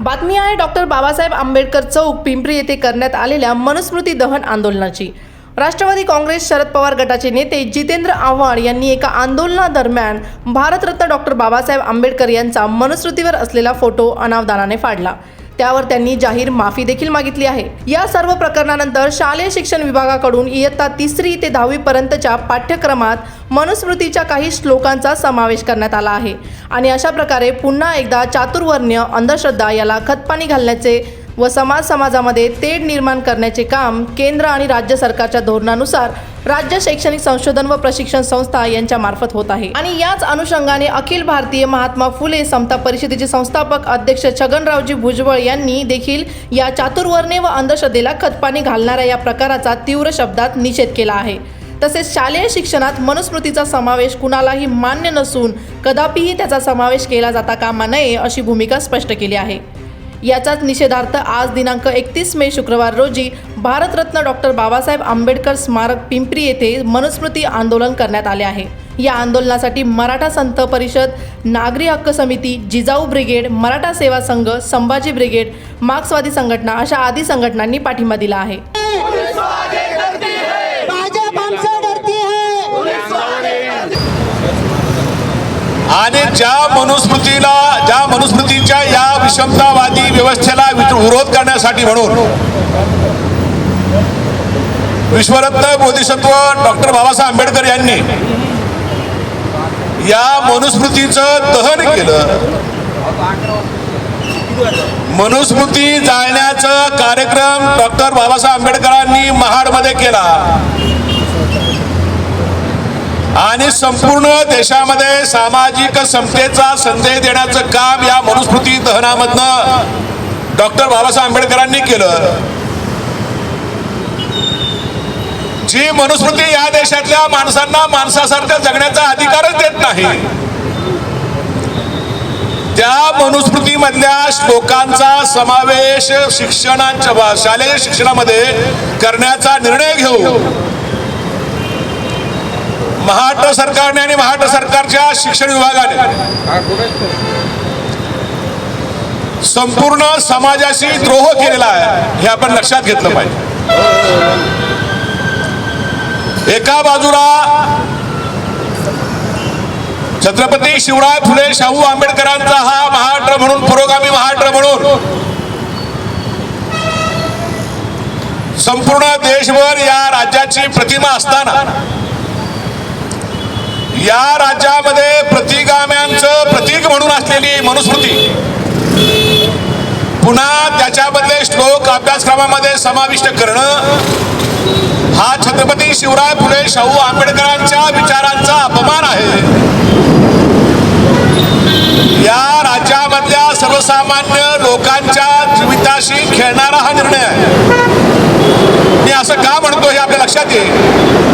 बातमी आहे डॉक्टर बाबासाहेब आंबेडकर चौक पिंपरी येथे करण्यात आलेल्या मनुस्मृती दहन आंदोलनाची. राष्ट्रवादी काँग्रेस शरद पवार गटाचे नेते जितेंद्र आव्हाड यांनी एका आंदोलनादरम्यान भारतरत्न डॉक्टर बाबासाहेब आंबेडकर यांचा मनुस्मृतीवर असलेला फोटो अनावदानाने फाडला. त्यावर त्यांनी जाहीर माफी देखील मागितली आहे. या सर्व प्रकरणानंतर शालेय शिक्षण विभागाकडून इयत्ता तिसरी ते दहावी पर्यंतच्या पाठ्यक्रमात मनुस्मृतीच्या काही श्लोकांचा समावेश करण्यात आला आहे. आणि अशा प्रकारे पुन्हा एकदा चातुर्वर्ण्य अंधश्रद्धा याला खतपाणी घालण्याचे व समाज समाजामध्ये तेढ निर्माण करण्याचे काम केंद्र आणि राज्य सरकारच्या धोरणानुसार राज्य शैक्षणिक संशोधन व प्रशिक्षण संस्था यांच्या मार्फत होत आहे. आणि याच अनुषंगाने अखिल भारतीय महात्मा फुले समता परिषदेचे संस्थापक अध्यक्ष छगनरावजी भुजबळ यांनी देखील या चातुर्वर्णे व अंधश्रद्धेला खतपाणी घालणाऱ्या या प्रकाराचा तीव्र शब्दात निषेध केला आहे. तसेच शालेय शिक्षणात मनुस्मृतीचा समावेश कुणालाही मान्य नसून कदापिही त्याचा समावेश केला जाता कामा नये अशी भूमिका स्पष्ट केली आहे. याचाच निषेधार्थ आज दिनांक एकतीस मे शुक्रवार रोजी भारतरत्न डॉक्टर बाबासाहेब आंबेडकर स्मारक पिंपरी येथे मनुस्मृती आंदोलन करण्यात आले आहे. या आंदोलनासाठी मराठा संत परिषद नागरी हक्क समिती जिजाऊ ब्रिगेड मराठा सेवा संघ संभाजी ब्रिगेड मार्क्सवादी संघटना अशा आदी संघटनांनी पाठिंबा दिला आहे. आणि ज्या मनुस्मृतीला ज्या मनुस्मृतीच्या या विषमता व्यवस्थेला विरोध करण्यासाठी म्हणून विश्वरत्न बोधिसत्व डॉक्टर बाबासाहेब आंबेडकर यांनी या मनुस्मृतीचं दहन केलं. मनुस्मृती जाळण्याचा कार्यक्रम डॉक्टर बाबासाहेब आंबेडकरांनी महाडमध्ये केला. आणि संपूर्ण देशामध्ये सामाजिक समतेचा संदेश देण्याचं काम या मनुस्मृती दहनामधनं डॉक्टर बाबासाहेब आंबेडकरांनी केलं. जी मनुस्मृती या देशातल्या माणसांना माणसासारखं जगण्याचा अधिकारच देत नाही त्या मनुस्मृतीमधल्या श्लोकांचा समावेश शिक्षणाच्या शालेय शिक्षणामध्ये करण्याचा निर्णय घेऊ महाराष्ट्र सरकारने आणि महाराष्ट्र सरकारच्या शिक्षण विभागाने संपूर्ण समाजाशी द्रोह केलेला आहे हे आपण लक्षात घेतलं पाहिजे. एका बाजूला छत्रपती शिवराय फुले शाहू आंबेडकरांचा हा महाराष्ट्र म्हणून पुरोगामी महाराष्ट्र म्हणून संपूर्ण देशभर या राज्याची प्रतिमा असताना या राज्यामध्ये प्रतिगाम्यांचं प्रतीक म्हणून असलेली मनुस्मृती पुन्हा त्याच्यामधले श्लोक अभ्यासक्रमामध्ये समाविष्ट करणं हा छत्रपती शिवराय फुले शाहू आंबेडकरांच्या विचारांचा अपमान आहे. या राज्यामधल्या सर्वसामान्य लोकांच्या जीविताशी खेळणारा हा निर्णय आहे. मी असं का म्हणतो हे आपल्या लक्षात येईल.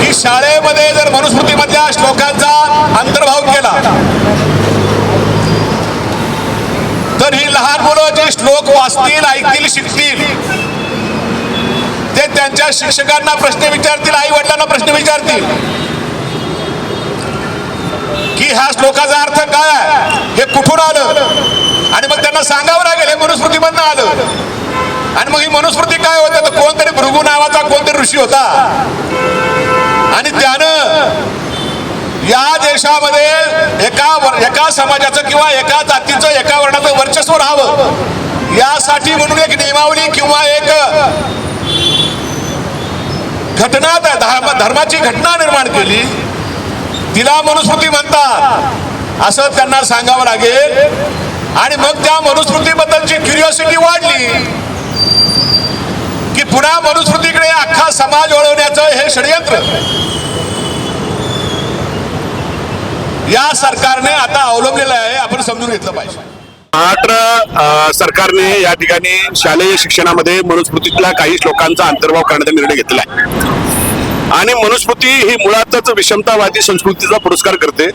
की शाळेमध्ये जर मनुस्मृतीमधल्या श्लोकांचा अंतर्भाव केला तर ही लहान मुलं जे श्लोक वाचतील ऐकतील शिकतील ते त्यांच्या शिक्षकांना प्रश्न विचारतील आई वडिलांना प्रश्न विचारतील की ह्या श्लोकाचा अर्थ काय हे कुठून आलं? आणि मग त्यांना सांगावं लागेल हे मनुस्मृतीमधनं आलं. आणि मग ही मनुस्मृती काय होतं? तर कोणतरी भृगू नावाचा कोणतरी ऋषी होता. आणि त्यानं या देशामध्ये एका वर- एका समाजाचं किंवा एका जातीचं एका वर्णाचं वर्चस्व राहावं. यासाठी म्हणून एक नियमावली किंवा एक घटना धर्म धर्माची घटना निर्माण केली. तिला मनुस्मृती म्हणतात. असं त्यांना सांगावं लागेल. आणि मग त्या मनुस्मृतीबद्दलची क्युरिओसिटी वाढली. की पुन्हा मनुस्मृतीकडे अख्खा समाज वळवण्याचं हे षडयंत्र. या सरकारने आता अवलंबलेलं आहे आपण समजून घेतलं पाहिजे. महाराष्ट्र सरकारने या ठिकाणी शालेय शिक्षणामध्ये मनुस्मृतीतल्या काही श्लोकांचा अंतर्भाव करण्याचा निर्णय घेतला आहे. आणि मनुस्मृती ही मुळातच विषमतावादी संस्कृतीचा पुरस्कार करते.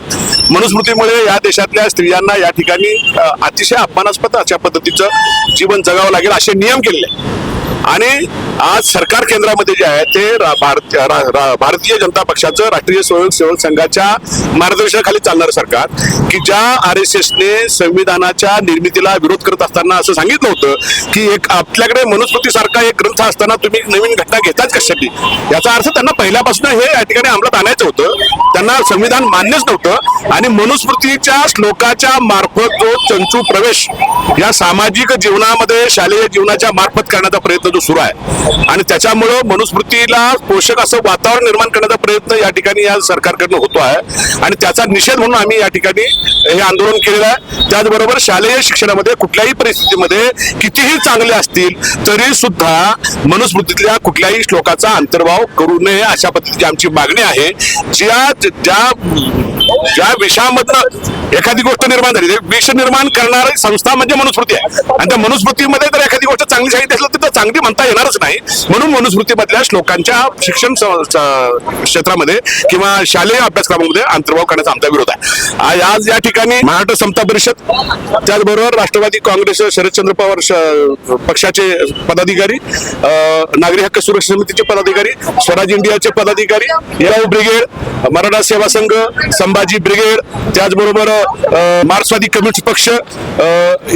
मनुस्मृतीमुळे या देशातल्या स्त्रियांना या ठिकाणी अतिशय अपमानास्पद अशा पद्धतीचं जीवन जगावं लागेल असे नियम केलेले आणि आज सरकार केंद्रामध्ये जे आहे ते भारतीय जनता पक्षाचं राष्ट्रीय स्वयंसेवक सेवक संघाच्या मार्गदर्शनाखाली चालणारं सरकार की ज्या आर एस एसने संविधानाच्या निर्मितीला विरोध करत असताना असं सांगितलं होतं की एक आपल्याकडे मनुस्मृतीसारखा एक ग्रंथ असताना तुम्ही नवीन घटना घेताच कशासाठी याचा अर्थ त्यांना पहिल्यापासून हे या ठिकाणी अंमलात आणायचं होतं. त्यांना संविधान मान्यच नव्हतं. आणि मनुस्मृतीच्या श्लोकाच्या मार्फत जो चंचू प्रवेश या सामाजिक जीवनामध्ये शालेय जीवनाच्या मार्फत करण्याचा प्रयत्न जो सुरू आहे. आणि त्याच्यामुळं मनुस्मृतीला पोषक असं वातावरण निर्माण करण्याचा प्रयत्न या ठिकाणी या सरकारकडनं होतो आहे. आणि त्याचा निषेध म्हणून आम्ही या ठिकाणी हे आंदोलन केलेलं आहे. त्याचबरोबर शालेय शिक्षणामध्ये कुठल्याही परिस्थितीमध्ये कितीही चांगले असतील तरी सुद्धा मनुस्मृतीतल्या कुठल्याही श्लोकाचा अंतर्भाव करू नये अशा पद्धतीची आमची मागणी आहे. ज्या ज्या ज्या विषयामधनं एखादी गोष्ट निर्माण झाली विष निर्माण करणारी संस्था म्हणजे मनुस्मृती आहे. आणि त्या मनुस्मृतीमध्ये जर एखादी गोष्ट चांगली सांगितली असेल तर ती चांगली म्हणता येणारच नाही. म्हणून मनुस्मृतीमधल्या श्लोकांच्या शिक्षण क्षेत्रामध्ये किंवा शालेय अभ्यासक्रमामध्ये अंतर्भाव करण्याचा आमचा विरोध आहे. आज- या ठिकाणी महाराष्ट्र समता परिषद त्याचबरोबर राष्ट्रवादी काँग्रेस शरदचंद्र पवार पक्षाचे पदाधिकारी नागरी हक्क सुरक्षा समितीचे पदाधिकारी स्वराज इंडियाचे पदाधिकारी येराव ब्रिगेड मराठा सेवा संघ संभाजी ब्रिगेड त्याचबरोबर मार्क्सवादी कम्युनिस्ट पक्ष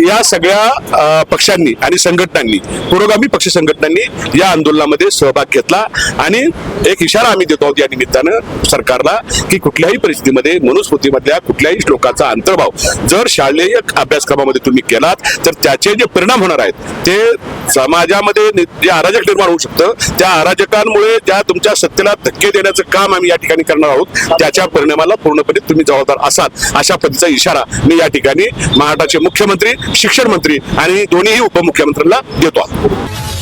या सगळ्या पक्षांनी आणि संघटनांनी पुरोगामी पक्ष संघटनांनी या आंदोलनामध्ये सहभाग घेतला आणि एक इशारा आम्ही देतो आहोत या निमित्तानं सरकारला की कुठल्याही परिस्थितीमध्ये मनुस्मृतीमधल्या कुठल्याही श्लोकाचा अंतर्भाव जर शालेय अभ्यासक्रमामध्ये तुम्ही केलात तर त्याचे जे परिणाम होणार आहेत ते समाजामध्ये जे अराजक निर्माण होऊ शकतं त्या अराजकांमुळे त्या तुमच्या सत्तेला धक्के देण्याचं काम आम्ही या ठिकाणी करणार आहोत त्याच्या परिणामाला पूर्णपणे म्हणजे तुम्ही जबाबदार असाल अशा पद्धतीचा इशारा मी या ठिकाणी महाराष्ट्राचे मुख्यमंत्री शिक्षण मंत्री आणि दोन्हीही उपमुख्यमंत्र्यांना देतो. आहोत